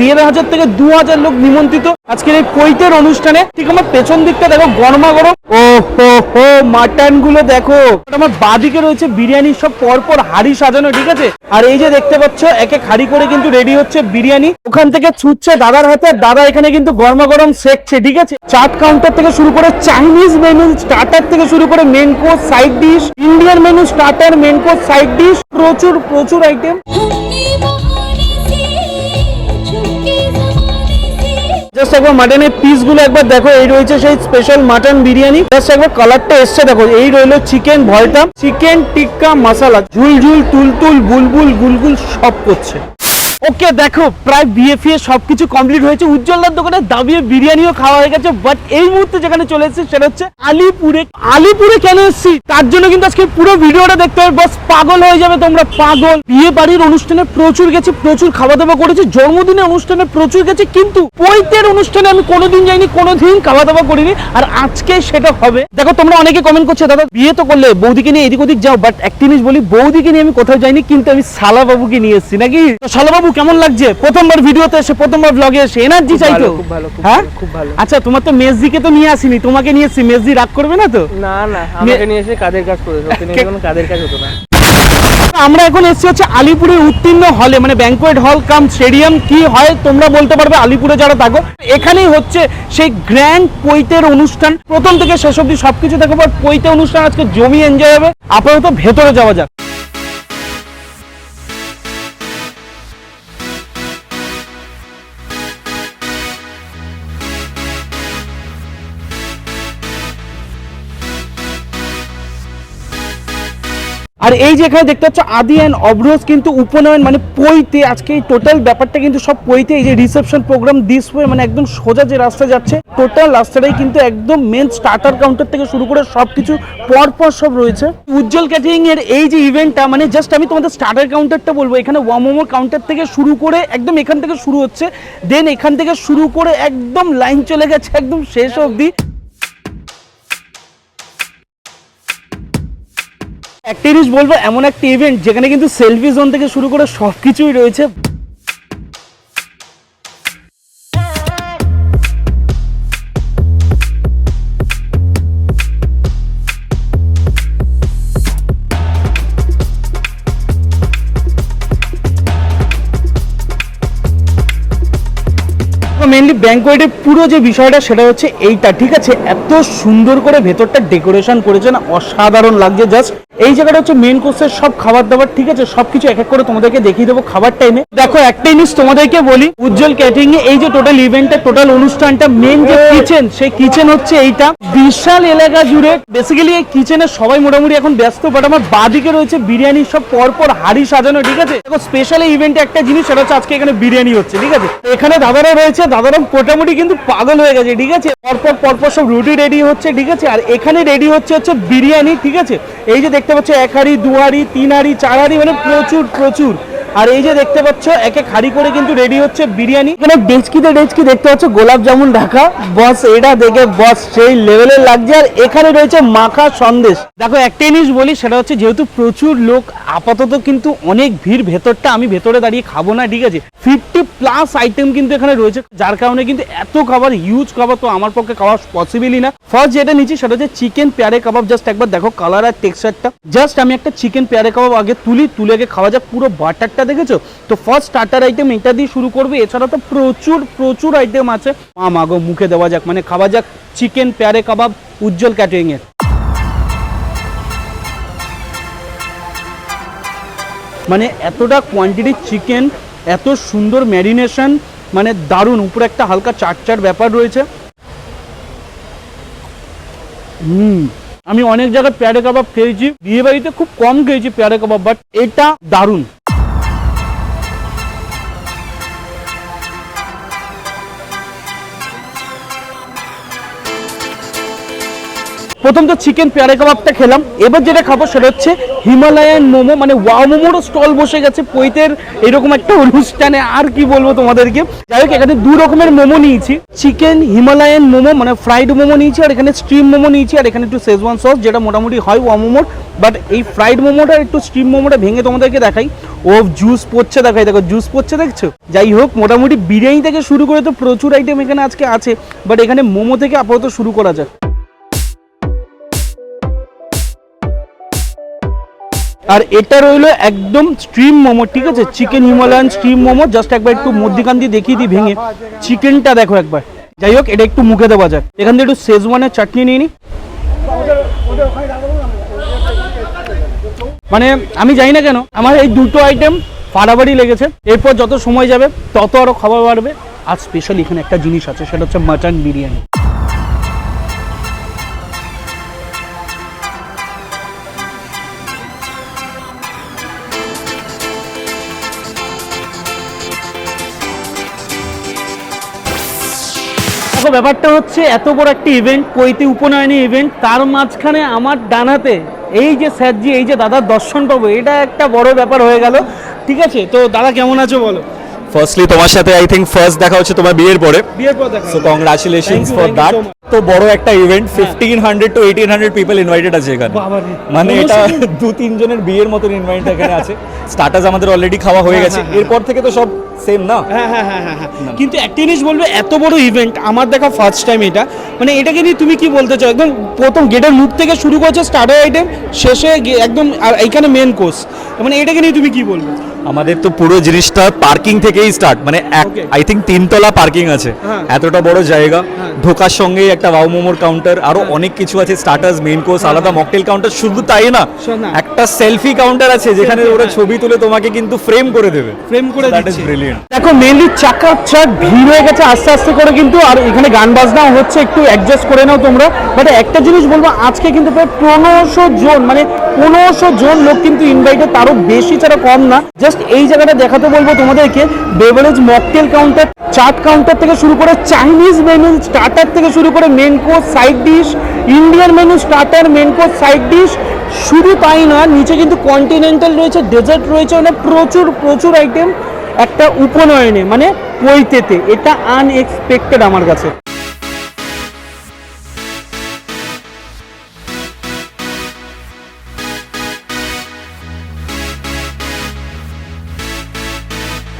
দেড় হাজার থেকে দু হাজার লোক নিমন্ত্রিত। আজকের এই পৈতের অনুষ্ঠানে ঠিক আমার পেছন দিকটা দেখো গরমা গরম ও হো হো মাটনগুলো দেখো। আমার বাদিকে রয়েছে বিরিয়ানি সব, পরপর হাড়ি সাজানো, ঠিক আছে? আর এই যে দেখতে পাচ্ছ, এক এক হাড়ি করে কিন্তু রেডি হচ্ছে বিরিয়ানি। ওখান থেকে ছুটছে দাদার হাতে দাদা এখানে কিন্তু গরমা গরম শেখছে, ঠিক আছে? চাট কাউন্টার থেকে শুরু করে চাইনিজ মেনু স্টার্টার থেকে শুরু করে main course side dish Indian menu starter main course side dish প্রচুর প্রচুর আইটেম জাস্ট একবার মাটনের পিসগুলো একবার দেখো, এই রয়েছে সেই স্পেশাল মাটন বিরিয়ানি। জাস্ট একবার কালারটা এসছে, দেখো, এই রইল চিকেন ভয়টা চিকেন টিক্কা মশালা ঝুল ঝুল তুলতুল, বুলবুল, গুলগুল সব করছে। ওকে দেখো, প্রায় বিয়ে ফিয়ে সবকিছু কমপ্লিট হয়েছে। উজ্জ্বলদার দোকানে দাবিয়ে বিরিয়ানিও খাওয়া হয়ে গেছে বাট এই মুহূর্তে যেখানে চলে এসেছি সেটা হচ্ছে আলিপুরে। আলিপুরে কেন এসেছি? তার জন্য কিন্তু আজকে পুরো ভিডিওটা দেখতে হবে। বাস, পাগল হয়ে যাবে তোমরা, পাগল। বিয়ে বাড়ির অনুষ্ঠানে প্রচুর গেছি, প্রচুর খাওয়া দাওয়া করেছি জন্মদিনের অনুষ্ঠানে প্রচুর গেছি, কিন্তু পৈতের অনুষ্ঠানে আমি কোনোদিন যাইনি, কোনোদিন খাওয়া দাওয়া করিনি, আর আজকে সেটা হবে। দেখো, তোমরা অনেকে কমেন্ট করছ, দাদা, বিয়ে তো করলে, বৌদিকে নিয়ে এদিক ওদিক যাও বাট একটা জিনিস বলি, বৌদিকে নিয়ে আমি কোথাও যাইনি, কিন্তু আমি সালাবাবুকে নিয়ে এসেছি, নাকি? তো শালা বাবু কেমন লাগছে? প্রথমবার ভিডিওতে এসে প্রথমবার ব্লগে এসে এনার্জি চাই তো খুব ভালো, খুব হ্যাঁ? ভালো, খুব ভালো। আচ্ছা তোমার তো মেজদিকে তো নিয়ে আসিনি তোমাকে নিয়ে এসেছি। মেজদি রাগ করবে না তো? না না আমাকে নিয়ে এসে কাদের কাজ করেছে? ওকে নিয়ে কোনো কাদের কাজ হতো না। আমরা এখন এসেছি হচ্ছে আলিপুরের উত্তীর্ণ হলে মানে ব্যাংকোয়েট হল কাম স্টেডিয়াম কি হয় তোমরা বলতে পারবে আলিপুরে যারা থাকো। এখানেই হচ্ছে সেই গ্র্যান্ড পৈতের অনুষ্ঠান। প্রথম থেকে শেষ অব্দি সবকিছু দেখো বাট পৈতে অনুষ্ঠান আজকে জমি এনজয় হবে। আপাতত ভেতরে যাওয়া যাক। এই যে এখানে দেখতে পাচ্ছ, আদি অ্যান্ড অবরোজ কিন্তু উপনয়ন মানে পইতে, আজকে এই টোটাল ব্যাপারটা কিন্তু সব পইতে, এই যে রিসেপশন প্রোগ্রাম দিস ওয়ে মানে একদম সোজা যে রাস্তা যাচ্ছে টোটাল রাস্তাটাই কিন্তু একদম মেন স্টার্টার কাউন্টার থেকে শুরু করে সবকিছু পর পর সব রয়েছে। উজ্জ্বল ক্যাটারিং এর এই যে ইভেন্টটা মানে জাস্ট আমি তোমাদের স্টার্টার কাউন্টারটা বলব, এখানে ওয়ামোমো কাউন্টার থেকে শুরু করে একদম এখান থেকে শুরু হচ্ছে দেন এখান থেকে শুরু করে একদম লাইন চলে গেছে, একদম শেষ অবধি। একটা জিনিস বলব, এমন একটা ইভেন্ট যেখানে কিন্তু সেলফি জোন থেকে শুরু করে সবকিছুই রয়েছে। মেনলি ব্যাংকোয়েটের পুরো যে বিষয়টা, সেটা হচ্ছে এইটা। ঠিক আছে, এত সুন্দর করে ভেতরটা ডেকোরেশন করেছে না, অসাধারণ লাগছে। জাস্ট এই জায়গাটা হচ্ছে মেন কোর্সের সব খাবার দাবার ঠিক আছে? সবকিছু এক এক করে তোমাদেরকে দেখিয়ে দেবো খাবার টাইমে দেখো একটা জিনিস তোমাদেরকে বলি উজ্জ্বল ক্যাটারিং এ এই যে টোটাল ইভেন্টটা টোটাল অনুষ্ঠানটা মেন যে কিচেন সেই কিচেন হচ্ছে এইটা। বিশাল এলাকা জুড়ে বেসিক্যালি এই কিচেনে সবাই মোটামুটি এখন ব্যস্ত বাট আমার বাদিকে রয়েছে বিরিয়ানি সব পরপর হাড়ি সাজানো ঠিক আছে? দেখো স্পেশাল ইভেন্টে একটা জিনিস সেটা হচ্ছে আজকে এখানে বিরিয়ানি হচ্ছে ঠিক আছে? এখানে দাদারা রয়েছে দাদারা মোটামুটি কিন্তু পাগল হয়ে গেছে ঠিক আছে? পরপর পরপর সব রুটি রেডি হচ্ছে ঠিক আছে? আর এখানে রেডি হচ্ছে হচ্ছে বিরিয়ানি ঠিক আছে? এই যে দেখতে পাচ্ছি এক হাড়ি দু হাড়ি তিন হাড়ি চার হাড়ি মানে প্রচুর প্রচুর। আর এই যে দেখতে পাচ্ছ, একে হাড়ি করে কিন্তু রেডি হচ্ছে বিরিয়ানি। এখানে ডেচকিতে ডেচকি দেখতে পাচ্ছ, গোলাপ জামুন ঢাকা। বস, এটা দেখে বস সেই লেভেলের লাগছে। আর এখানে রয়েছে মাখা সন্দেশ। দেখো একটা জিনিস বলি, সেটা হচ্ছে যেহেতু প্রচুর লোক, আপাতত কিন্তু অনেক ভিড়, ভেতরটা আমি ভেতরে দাঁড়িয়ে খাব না, ঠিক আছে? ফিফটি প্লাস আইটেম কিন্তু এখানে রয়েছে, যার কারণে কিন্তু এত খাবার হিউজ খাবার তো আমার পক্ষে খাওয়া পসিবলই না। ফার্স্ট যেটা নিচ্ছি, সেটা হচ্ছে চিকেন পেয়ারে কাবাব। জাস্ট একবার দেখো কালার আর টেক্সচারটা জাস্ট আমি একটা চিকেন পেয়ারে কাবাব আগে তুলি, তুলে আগে খাওয়া যাক, পুরো বাটারটা দেখেছ? তো ফার্স্ট স্টার্টার আইটেম এটা দিয়ে শুরু করবে। এছাড়া তো প্রচুর প্রচুর আইটেম আছে। মা মাগো মুখে দেওয়া যাক। মানে খাওয়া যাক। চিকেন পেয়ারে, কাবাব, উজ্জ্বল ক্যাটারিং এর। মানে এতটা কোয়ান্টিটির চিকেন এত সুন্দর ম্যারিনেশন মানে দারুণ। উপরে একটা হালকা চাট চাট ব্যাপার রয়েছে। হুম, আমি অনেক জায়গায় পেয়ারে কাবাব খেয়েছি। বিয়ে বাড়িতে খুব কম খেয়েছি পেয়ারে কাবাব বাট এটা দারুণ। প্রথম তো চিকেন পেয়ারা কাবাবটা খেলাম। এবার যেটা খাব সেটা হচ্ছে হিমালয়ান মোমো মানে ওয়াও মোমোরও স্টল বসে গেছে পৈতের এরকম একটা অনুষ্ঠানে, আর কি বলব তোমাদেরকে? যাই হোক, এখানে দু রকমের মোমো নিয়েছি। চিকেন হিমালয়ান মোমো মানে ফ্রাইড মোমো নিয়েছি, আর এখানে স্ট্রিম মোমো নিয়েছি, আর এখানে একটু শেজওয়ান সস যেটা মোটামুটি হয় ওয়া মোমোর। বাট এই ফ্রাইড মোমোটা, একটু স্ট্রিম মোমোটা ভেঙে তোমাদেরকে দেখাই। ও জুস পড়ছে দেখাই, দেখো জুস পড়ছে দেখছ? যাই হোক, মোটামুটি বিরিয়ানি থেকে শুরু করে তো প্রচুর আইটেম এখানে আজকে আছে। বাট এখানে মোমো থেকে আপাতত শুরু করা যাক। আর এটা রইল একদম স্ট্রিম মোমো, ঠিক আছে? Chicken Himalayan steam momo just একবার একটু মধ্যিখান দিয়ে দেখিয়ে দিই, ভেঙে। চিকেনটা দেখো একবার। যাই হোক, এটা একটু মুখে দেওয়া যাক। এখান থেকে একটু শেজওয়ানের চাটনি নিয়ে নিই মানে আমি জানি না কেন, আমার এই দুটো আইটেম ফাড়াবাড়ি লেগেছে। এরপর যত সময় যাবে, তত আরও খাবার বাড়বে। আর স্পেশাল এখানে একটা জিনিস আছে, সেটা হচ্ছে মাটন বিরিয়ানি। দেখো ব্যাপারটা হচ্ছে এত বড় একটা ইভেন্ট কৈতে উপনয়নী ইভেন্ট তার মাঝখানে আমার ডানাতে এই যে স্যারজি এই যে দাদার দর্শন পাবো এটা একটা বড় ব্যাপার হয়ে গেল। ঠিক আছে? তো দাদা কেমন আছো বলো? ফার্স্টলি তোমার সাথে আই থিঙ্ক ফার্স্ট দেখা হচ্ছে তোমার বিয়ের পরে। বিয়ের পর দেখা সো কংগ্রাচুলেশনস ফর দ্যাট. তো বড় একটা event fifteen hundred to eighteen hundred people invited আছে এখানে। মানে এটা দু তিনজনের বিয়ের মতন ইনভাইট এখানে আছে। স্টার্টাস আমাদের অলরেডি খাওয়া হয়ে হ্যাঁ, গেছে। হ্যাঁ, হ্যাঁ। এরপর থেকে তো সব সেম না? হ্যাঁ হ্যাঁ হ্যাঁ হ্যাঁ হ্যাঁ। কিন্তু একটা জিনিস বলবে এত বড় ইভেন্ট আমার দেখা ফার্স্ট টাইম এটা। মানে এটাকে নিয়ে তুমি কি বলতে চাও? একদম প্রথম গেটের মুখ থেকে শুরু করছে স্টার্টার আইটেম শেষে একদম আর এইখানে মেন কোর্স মানে এটাকে নিয়ে তুমি কি বলবে? আমাদের তো পুরো জিনিসটা পার্কিং থেকেই স্টার্ট মানে Okay. আই থিঙ্ক তিনতলা পার্কিং আছে। হ্যাঁ। এতটা বড় জায়গা। ঢোকার সঙ্গেই একটা ওয়াও মোমোর কাউন্টার আরও অনেক কিছু আছে স্টার্টার্স মেইন কোর্স আলাদা মকটেল কাউন্টার শুধু তাই না একটা সেলফি কাউন্টার আছে যেখানে ওরা হ্যাঁ। ছবি তুলে তোমাকে কিন্তু ফ্রেম করে দেবে। ফ্রেম করে দ্যাট ইজ দিচ্ছে। ব্রিলিয়েন্ট দেখো মেনলি চাকা চাক ভিড় হয়ে গেছে আস্তে আস্তে করে কিন্তু আর এখানে গান বাজনাও হচ্ছে একটু অ্যাডজাস্ট করে নাও তোমরা। বাট একটা জিনিস বলব আজকে কিন্তু প্রায় পনেরোশো জন মানে পনেরোশো জন লোক কিন্তু ইনভাইটেড তারও বেশি ছাড়া কম না। জাস্ট এই জায়গাটা দেখাতে বলব তোমাদেরকে। Beverage mocktail counter chaat counter থেকে শুরু করে চাইনিজ মেনু স্টার্টার থেকে শুরু করে main course side dish Indian menu starter main course side dish শুধু তাই না, নিচে কিন্তু কন্টিনেন্টাল রয়েছে ডেজার্ট রয়েছে মানে প্রচুর প্রচুর আইটেম একটা উপনয়নে মানে পৈতেতে। এটা আনএক্সপেক্টেড আমার কাছে।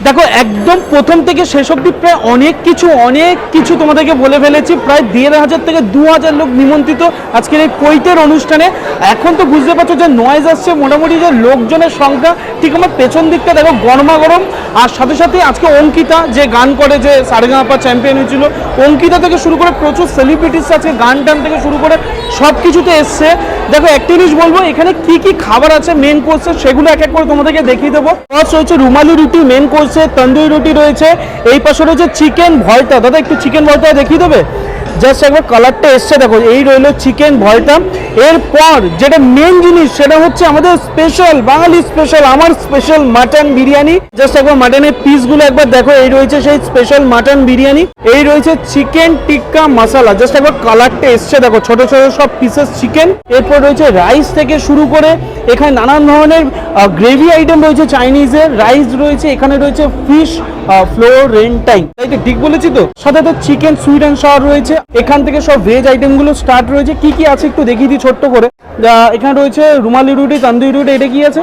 দেখো, একদম প্রথম থেকে শেষ অব্দি প্রায় অনেক কিছু অনেক কিছু তোমাদেরকে বলে ফেলেছি। প্রায় দেড় হাজার থেকে দু হাজার লোক নিমন্ত্রিত আজকের এই কৈতের অনুষ্ঠানে। এখন তো বুঝতে পারছ যে নয়েজ আসছে, মোটামুটি যে লোকজনের সংখ্যা ঠিক আমার পেছন দিকটা দেখো গরমা গরম আর সাথে সাথে আজকে অঙ্কিতা যে গান করে, যে সারেগাঁপা চ্যাম্পিয়ন হয়েছিল, অঙ্কিতা থেকে শুরু করে প্রচুর সেলিব্রিটিস আজকে গান টান থেকে শুরু করে সব কিছুতে এসছে। দেখো, একটা জিনিস বলব, এখানে কি কি খাবার আছে মেন কোর্সে সেগুলো এক এক করে তোমাদেরকে দেখিয়ে দেবো। ফার্স্ট রয়েছে রুমালি রুটি মেন কোর্সে তন্দুরি রুটি রয়েছে এই পাশে রয়েছে চিকেন ভয়টা দাদা একটু চিকেন ভয়টা দেখিয়ে দেবে? জাস্ট একবার কালারটা এসছে, দেখো, এই রইল চিকেন ভয়টা এরপর যেটা মেন জিনিস, সেটা হচ্ছে আমাদের স্পেশাল বাঙালি স্পেশাল আমার স্পেশাল মাটন বিরিয়ানি। জাস্ট একবার মাটনের পিসগুলো একবার দেখো, এই রয়েছে সেই স্পেশাল মাটন বিরিয়ানি। এই রয়েছে চিকেন টিক্কা মশলা জাস্ট একবার কালারটা এসছে, দেখো, ছোট ছোট সব পিসেস চিকেন এরপর রয়েছে রাইস থেকে শুরু করে, এখানে নানান ধরনের গ্রেভি আইটেম রয়েছে চাইনিজের রাইস রয়েছে, এখানে রয়েছে ফিশ ফ্লোরেন্টাইন তাই তো ঠিক বলেছি তো? সাথে তো চিকেন সুইট অ্যান্ড রয়েছে। এখান থেকে সব ভেজ আইটেমগুলো স্টার্ট রয়েছে। কি কি আছে একটু দেখিয়ে দিই ছোট্ট করে। এখানে রয়েছে রুমালি রুটি, তান্দুরি রুটি, এটা কি আছে?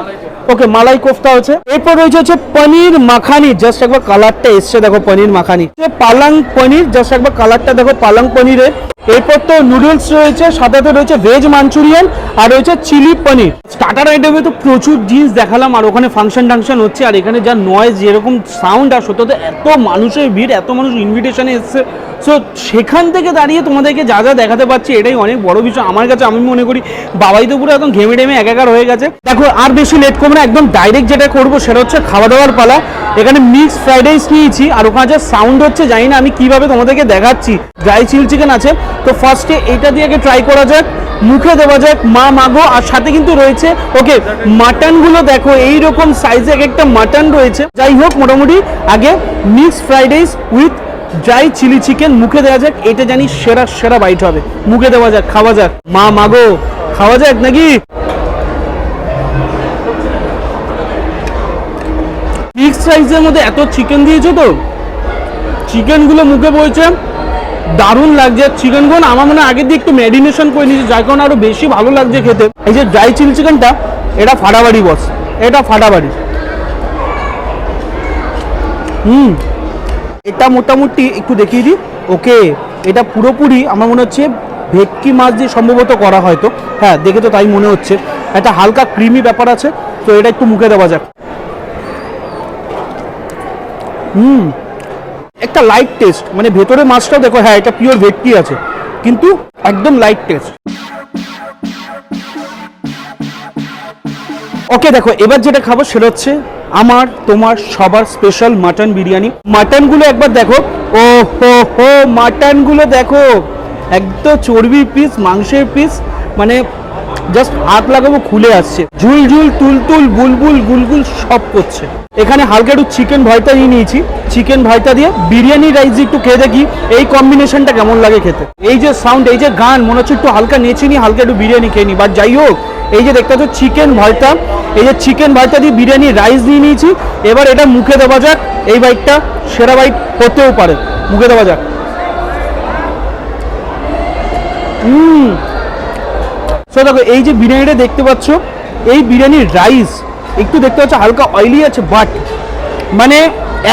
ওকে, মালাই কোফতা আছে এরপর রয়েছে হচ্ছে পনির মাখানি জাস্ট একবার কালারটা এসছে, দেখো পনির মাখানি। পালাং পনির জাস্ট একবার কালারটা দেখো, পালাং পনিরের। এরপর তো নুডলস রয়েছে, সাথে রয়েছে ভেজ মাঞ্চুরিয়ান আর রয়েছে চিলি পনির। স্টার্টার আইটেমে তো প্রচুর জিনিস দেখালাম, আর ওখানে ফাংশন টাংশন হচ্ছে, আর এখানে যা নয়েজ যেরকম সাউন্ড আর সত্যি তো এত মানুষের ভিড়, এত মানুষ ইনভিটেশনে এসছে। সো সেখান থেকে দাঁড়িয়ে তোমাদেরকে যা যা দেখাতে পারছি, এটাই অনেক বড় বিষয়। আমার কাছে আমি মনে করি, বাবাই তো পুরো একদম ঘেমে টেমে একাকার হয়ে গেছে। দেখো, আর বেশি লেট করব না একদম ডাইরেক্ট যেটা করব সেটা হচ্ছে খাওয়া দাওয়ার পালা। এখানে মিক্স ফ্রাইড রাইস নিয়েছি, আর ওখানে যা সাউন্ড হচ্ছে, জানি না আমি কীভাবে তোমাদেরকে দেখাচ্ছি। ড্রাই চিল চিকেন আছে। তো ফার্স্টে এটা দিয়ে আগে ট্রাই করা যাক, মুখে দেওয়া যাক, মা মাগো আর সাথে কিন্তু রয়েছে ওকে মাটনগুলো দেখো এই রকম সাইজে এক একটা মাটন রয়েছে। যাই হোক, মোটামুটি আগে mix fried rice with dry chilli chicken মুখে দেওয়া যাক, এটা জানি সেরা সেরা বাইট হবে। মুখে দেওয়া যাক, খাওয়া যাক। মা মাগো খাওয়া যাক নাকি? রাইসের মধ্যে এত চিকেন দিয়েছ তো? চিকেনগুলো মুখে বইছে দারুণ লাগছে। চিকেনগুলো আমার মনে হয় আগের দিয়ে একটু ম্যারিনেশন করে নিয়েছে, যার কারণে আরও বেশি ভালো লাগছে খেতে। এই যে ড্রাই চিলি চিকেনটা এটা ফাটাবাড়ি বস এটা ফাটাবাড়ি। হুম। এটা মোটামুটি একটু দেখিয়ে দিই। ওকে, এটা পুরোপুরি আমার মনে হচ্ছে ভেটকি মাছ দিয়ে সম্ভবত করা হয়তো হ্যাঁ দেখে তো তাই মনে হচ্ছে। একটা হালকা ক্রিমি ব্যাপার আছে, তো এটা একটু মুখে দেওয়া যাক। হুম। একটা লাইট টেস্ট মানে ভেতরে মাছটা দেখো হ্যাঁ এটা পিওর ভেটকি আছে, কিন্তু একদম লাইট টেস্ট ওকে দেখো, এবার যেটা খাব সেটা হচ্ছে আমার, তোমার সবার স্পেশাল মাটন বিরিয়ানি। মাটনগুলো একবার দেখো ও হো হো মাটনগুলো দেখো একদম চর্বির পিস মাংসের পিস মানে জাস্ট হাত লাগাবো, খুলে আসছে। ঝুল ঝুল তুলতুল, বুলবুল, গুলগুল সব করছে। এখানে হালকা একটু চিকেন ভয়তা নিয়ে নিয়েছি। চিকেন ভয়তা দিয়ে বিরিয়ানি রাইস একটু খেয়ে দেখি, এই কম্বিনেশনটা কেমন লাগে খেতে। এই যে সাউন্ড এই যে গান, মনে হচ্ছে একটু হালকা নেচে নি হালকা একটু বিরিয়ানি খেয়ে নি। বাট যাই হোক, এই যে দেখতে পাচ্ছ চিকেন ভয়তা এই যে চিকেন ভয়তা দিয়ে বিরিয়ানি রাইস নিয়ে নিয়েছি। এবার এটা মুখে দেওয়া যাক, এই বাইকটা সেরা বাইক হতেও পারে। মুখে দেওয়া যাক। হুম। সো দেখো, এই যে বিরিয়ানিটা দেখতে পাচ্ছ, এই বিরিয়ানির রাইস একটু দেখতে পাচ্ছ হালকা অয়েলি আছে বাট মানে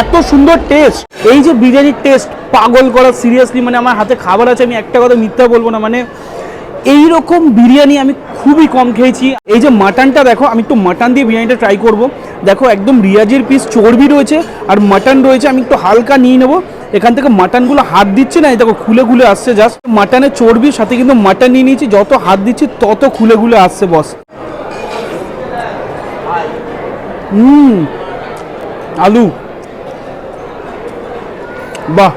এত সুন্দর টেস্ট এই যে বিরিয়ানির টেস্ট পাগল করা সিরিয়াসলি মানে আমার হাতে খাবার আছে, আমি একটা কথা মিথ্যা বলব না মানে এই রকম বিরিয়ানি আমি খুবই কম খেয়েছি। এই যে মাটনটা দেখো, আমি একটু মাটন দিয়ে বিরিয়ানিটা ট্রাই করব। দেখো, একদম রিয়াজের পিস চর্বি রয়েছে, আর মাটন রয়েছে, আমি একটু হালকা নিয়ে নেব। এখান থেকে মাটনগুলো হাত দিচ্ছে না দেখো, খুলে খুলে আসছে জাস্ট মাটনের চর্বির সাথে কিন্তু মাটন নিয়ে নিয়েছি, যত হাত দিচ্ছি, তত খুলে খুলে আসছে বস হুম। আলু। বাহ।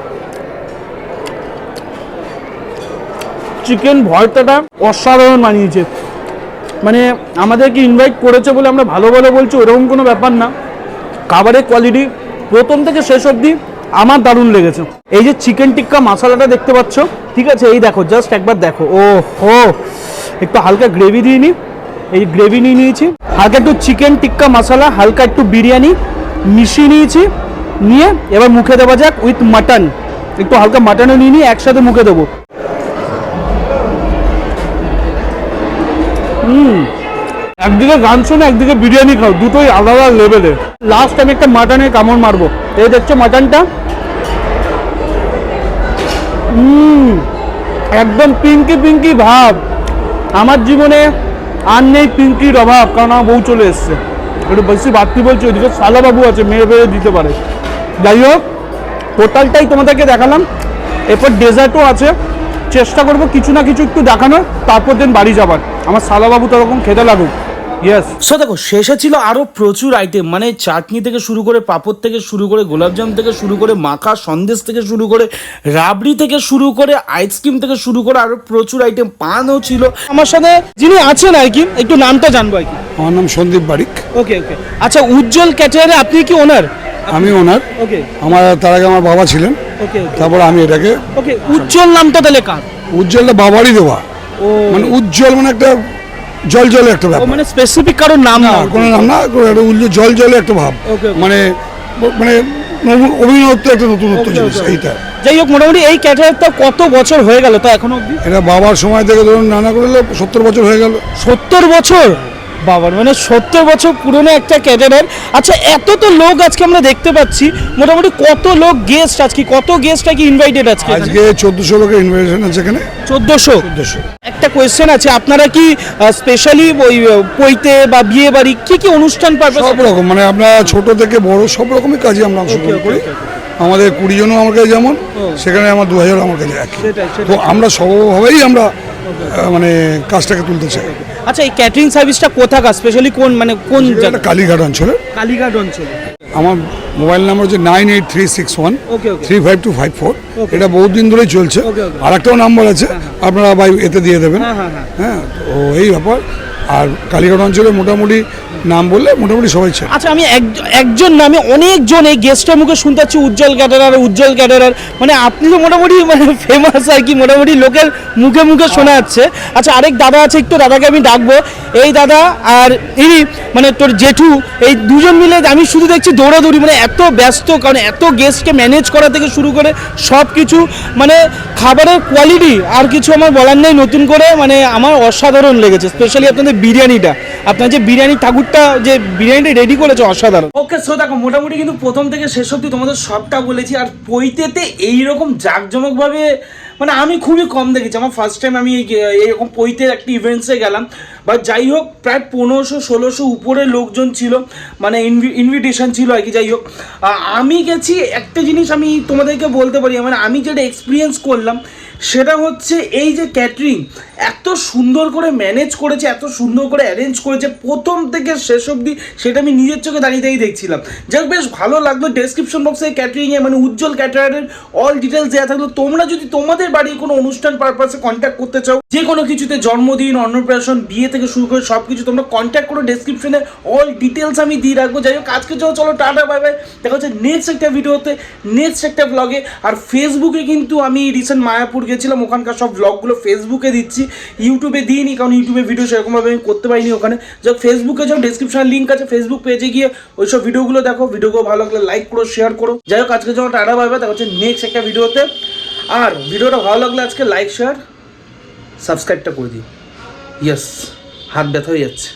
চিকেন ভর্তাটা অসাধারণ মানিয়েছে মানে আমাদেরকে ইনভাইট করেছে বলে আমরা ভালো ভালো বলছি, ওরকম কোনো ব্যাপার না। খাবারের কোয়ালিটি প্রথম থেকে শেষ অবধি আমার দারুণ লেগেছে। এই যে চিকেন টিক্কা মশলাটা দেখতে পাচ্ছ, ঠিক আছে? এই দেখো জাস্ট একবার দেখো। ও হো একটু হালকা গ্রেভি দিয়ে নিই এই গ্রেভি নিয়ে নিয়েছি। হালকা একটু চিকেন টিক্কা মশলা, হালকা একটু বিরিয়ানি মিশিয়ে নিয়েছি, নিয়ে এবার মুখে দেওয়া যাক উইথ মাটন একটু হালকা মাটনও নিয়ে নিয়ে একসাথে মুখে দেবো। হুম। একদিকে গান শোনো, একদিকে বিরিয়ানি খাও, দুটোই আলাদা লেভেলে লাস্ট আমি একটা মাটনের কামড় মারবো। এই দেখছ মাটনটা একদম পিঙ্কি পিঙ্কি ভাব। আমার জীবনে আর নেই পিঙ্কির অভাব, কারণ আমার বউ চলে এসছে। একটু বেশি বাড়তি বলছে ওইদিকে সালাবাবু আছে মেয়ে বেড়ে দিতে পারে। যাই হোক টোটালটাই তোমাদেরকে দেখালাম। এরপর ডেজার্টও আছে। চেষ্টা করব কিছু না কিছু একটু দেখানোর, তারপর দিন বাড়ি যাবার। আমার সালাবাবু তো ওরকম খেতে লাগুক। সো দেখো শেষে ছিল আরও প্রচুর আইটেম মানে চাটনি থেকে শুরু করে পাপড় থেকে শুরু করে গোলাপজাম থেকে শুরু করে মাখা সন্দেশ থেকে শুরু করে রাবড়ি থেকে শুরু করে আইসক্রিম থেকে শুরু করে আরও প্রচুর আইটেম পানও ছিল। আমার সাথে যিনি আছেন আর কি একটু নামটা জানব আর কি। আমার নাম সন্দীপ বারিক। ওকে ওকে আচ্ছা উজ্জ্বল ক্যাটারে আপনি কি ওনার আমি ওনার ওকে আমার তার আগে আমার বাবা ছিলেন। ওকে তারপর আমি এটাকে ওকে উজ্জ্বল নামটা তাহলে কার? উজ্জ্বলটা বাবারই দেওয়া। ও। মানে উজ্জ্বল মানে একটা জল জলে একটা ভাব মানে স্পেসিফিক কারোর নাম না কোনো নাম না একটা উজ্জ্বল জল জলে একটা ভাব. মানে মানে অভিনবত্ব একটা নতুনত্ব জিনিস. এইটা। যাই হোক মোটামুটি এই ক্যাটারটা কত বছর হয়ে গেল তো এখনও অবধি? এটা বাবার সময় থেকে ধরুন নানা করলে সত্তর বছর হয়ে গেল। সত্তর বছর? বাবার মানে সত্তর বছর পুরনো একটা ক্যাটারার আচ্ছা এত তো লোক আজকে আমরা দেখতে পাচ্ছি। মোটামুটি কত লোক গেস্ট আজকে? কত গেস্ট কি ইনভাইটেড আজকে আজকে চোদ্দশো লোকের ইনভাইটেশন আছে এখানে। চোদ্দশো? চোদ্দশো। একটা কোয়েশ্চেন আছে আপনারা কি স্পেশালি ওই পৈতে বা বিয়ে বাড়ি কি কি অনুষ্ঠান পারবে সব রকম মানে আমরা ছোট থেকে বড় সব রকমই কাজে আমরা অংশগ্রহণ করি। আমাদের কুড়ি জনও আমার কাছে যেমন সেখানে আমার দু হাজার আমার কাছে সেটাই। তো আমরা সবভাবেই আমরা মানে কাজটাকে তুলতে চাই। আচ্ছা এই ক্যাটারিং সার্ভিসটা কোথাকার? স্পেশালি কোন মানে কোন কালীঘাট অঞ্চলে কালীঘাট অঞ্চলে। আমার মোবাইল নাম্বার হচ্ছে nine eight three six one. Three five two five four. এটা বহুত দিন ধরেই চলছে. আর একটাও নাম্বার আছে। আপনারা বাই এতে দিয়ে দেবেন। হ্যাঁ, হ্যাঁ, হ্যাঁ। হ্যাঁ এই ব্যাপার। আর কালীঘাট অঞ্চলে মোটামুটি নাম বললে মোটামুটি সবাই চেনে আচ্ছা আমি এক- একজন না আমি অনেকজন এই গেস্টের মুখে শুনতে পাচ্ছি উজ্জ্বল ক্যাটারার উজ্জ্বল ক্যাটারার মানে আপনি তো মোটামুটি মানে ফেমাস আর কি মোটামুটি লোকের মুখে মুখে শোনা যাচ্ছে। আচ্ছা আরেক দাদা আছে একটু দাদাকে আমি ডাকবো। এই দাদা আর ইনি মানে তোর জেঠু এই দুজন মিলে আমি শুধু দেখছি দৌড়াদৌড়ি মানে এত ব্যস্ত কারণ এত গেস্টকে ম্যানেজ করা থেকে শুরু করে সব কিছু মানে খাবারের কোয়ালিটি আর কিছু আমার বলার নেই নতুন করে মানে আমার অসাধারণ লেগেছে স্পেশালি আপনাদের বিরিয়ানিটা। আপনার যে বিরিয়ানি ঠাকুরটা যে বিরিয়ানিটা রেডি করেছে অসাধারণ। ওকে সো দেখো, মোটামুটি কিন্তু প্রথম থেকে শেষ অব্দি তোমাদের সবটা বলেছি, আর পৈতেতে এইরকম জাঁকজমকভাবে মানে আমি খুবই কম দেখেছি। আমার ফার্স্ট টাইম আমি এইরকম পৈতের একটা ইভেন্টসে গেলাম। বা যাই হোক, প্রায় পনেরোশো, ষোলোশো উপরে লোকজন ছিল মানে ইনভিটেশন ছিল আর কি, যাই হোক। আমি গেছি, একটা জিনিস আমি তোমাদেরকে বলতে পারি মানে আমি যেটা এক্সপিরিয়েন্স করলাম সেটা হচ্ছে এই যে ক্যাটারিং এত সুন্দর করে ম্যানেজ করেছে, এত সুন্দর করে অ্যারেঞ্জ করেছে, প্রথম থেকে শেষ অবধি সেটা আমি নিজের চোখে দাঁড়িয়ে দাঁড়িয়ে দেখছিলাম। যাক বেশ ভালো লাগল ডেসক্রিপশন বক্সে ক্যাটারিংয়ে মানে উজ্জ্বল ক্যাটারারের অল ডিটেলস দেওয়া থাকল। তোমরা যদি তোমাদের বাড়ির কোনো অনুষ্ঠান পারপাসে কন্ট্যাক্ট করতে চাও, যে কোনো কিছুতে জন্মদিন, অন্নপ্রাশন, বিয়ে থেকে শুরু করে সব কিছু তোমরা কন্ট্যাক্ট করো ডেসক্রিপশনে অল ডিটেলস আমি দিয়ে রাখব। যাই হোক, আজকে চলো চলো, টাটা বাই বাই দেখা হচ্ছে নেক্সট একটা ভিডিওতে নেক্সট একটা ব্লগে আর ফেসবুকে কিন্তু আমি রিসেন্ট মায়াপুর গেছিলাম, ওখানকার সব ব্লগগুলো ফেসবুকে দিচ্ছি ইউটিউবে দিইনি, কারণ ইউটিউবে ভিডিও সেরকমভাবে আমি করতে পারিনি ওখানে। যাক ফেসবুকে যাও ডিসক্রিপশনে লিঙ্ক আছে ফেসবুক পেজে গিয়ে ওই সব ভিডিওগুলো দেখো ভিডিওগুলো ভালো লাগলে লাইক করো শেয়ার করো। যাই হোক, আজকে যখন টাটা বাই দেখা হচ্ছে নেক্সট একটা ভিডিওতে আর ভিডিওটা ভালো লাগলে আজকে লাইক শেয়ার সাবস্ক্রাইবটা করে দিই ইয়েস হাত ব্যথা হয়ে যাচ্ছে।